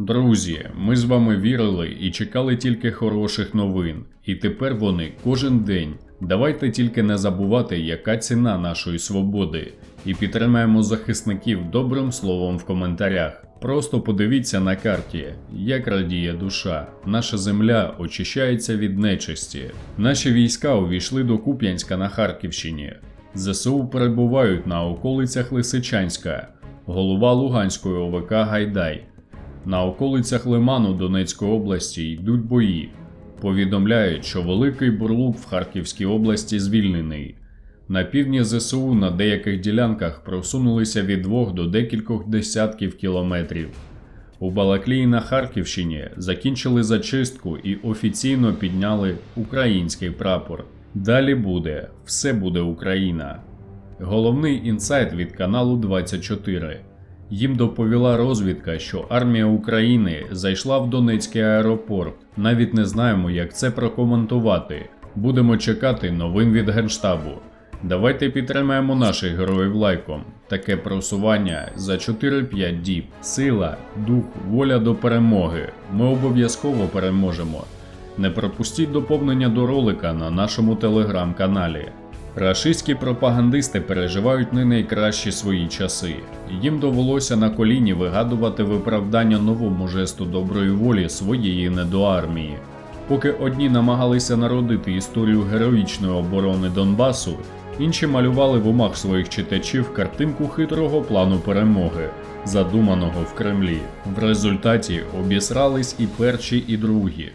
Друзі, ми з вами вірили і чекали тільки хороших новин, і тепер вони кожен день. Давайте тільки не забувати, яка ціна нашої свободи, і підтримаємо захисників добрим словом в коментарях. Просто подивіться на карті, як радіє душа. Наша земля очищається від нечисті. Наші війська увійшли до Куп'янська на Харківщині. ЗСУ перебувають на околицях Лисичанська, голова Луганської ОВК Гайдай. На околицях Лиману Донецької області йдуть бої. Повідомляють, що Великий Бурлук в Харківській області звільнений. На півдні ЗСУ на деяких ділянках просунулися від двох до декількох десятків кілометрів. У Балаклії на Харківщині закінчили зачистку і офіційно підняли український прапор. Далі буде все буде Україна. Головний інсайт від каналу 24. Їм доповіла розвідка, що армія України зайшла в Донецький аеропорт. Навіть не знаємо, як це прокоментувати. Будемо чекати новин від Генштабу. Давайте підтримаємо наших героїв лайком. Таке просування за 4-5 діб. Сила, дух, воля до перемоги. Ми обов'язково переможемо. Не пропустіть доповнення до ролика на нашому телеграм-каналі. Рашистські пропагандисти переживають не найкращі свої часи. Їм довелося на коліні вигадувати виправдання новому жесту доброї волі своєї недоармії. Поки одні намагалися народити історію героїчної оборони Донбасу, інші малювали в умах своїх читачів картинку хитрого плану перемоги, задуманого в Кремлі. В результаті обісрались і перші, і другі.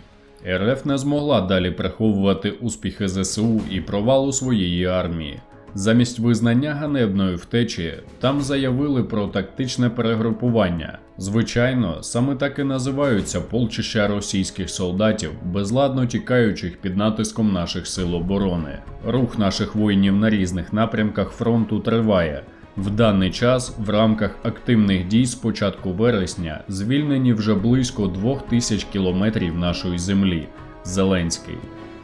РФ не змогла далі приховувати успіхи ЗСУ і провалу своєї армії. Замість визнання ганебної втечі там заявили про тактичне перегрупування. Звичайно, саме так і називаються полчища російських солдатів, безладно тікаючих під натиском наших сил оборони. Рух наших воїнів на різних напрямках фронту триває. В даний час в рамках активних дій з початку вересня звільнені вже близько двох тисяч кілометрів нашої землі. Зеленський.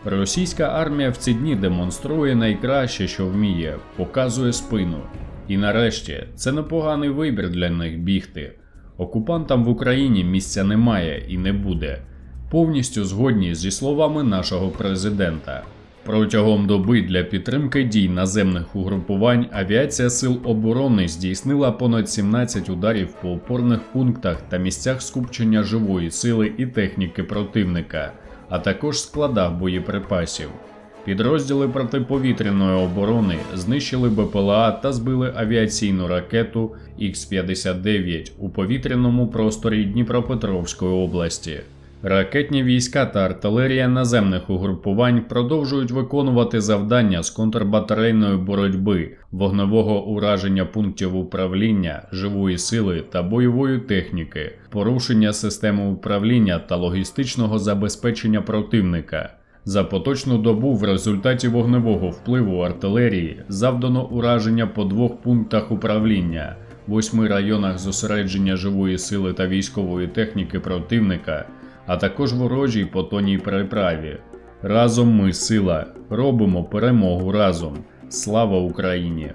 Російська армія в ці дні демонструє найкраще, що вміє, показує спину. І нарешті це непоганий вибір для них бігти. Окупантам в Україні місця немає і не буде. Повністю згодні зі словами нашого президента. Протягом доби для підтримки дій наземних угрупувань авіація Сил оборони здійснила понад 17 ударів по опорних пунктах та місцях скупчення живої сили і техніки противника, а також складах боєприпасів. Підрозділи протиповітряної оборони знищили БПЛА та збили авіаційну ракету Х-59 у повітряному просторі Дніпропетровської області. Ракетні війська та артилерія наземних угрупувань продовжують виконувати завдання з контрбатарейної боротьби, вогневого ураження пунктів управління, живої сили та бойової техніки, порушення системи управління та логістичного забезпечення противника. За поточну добу в результаті вогневого впливу артилерії завдано ураження по двох пунктах управління, восьми районах зосередження живої сили та військової техніки противника, а також ворожій потоній переправі. Разом ми сила, робимо перемогу разом. Слава Україні!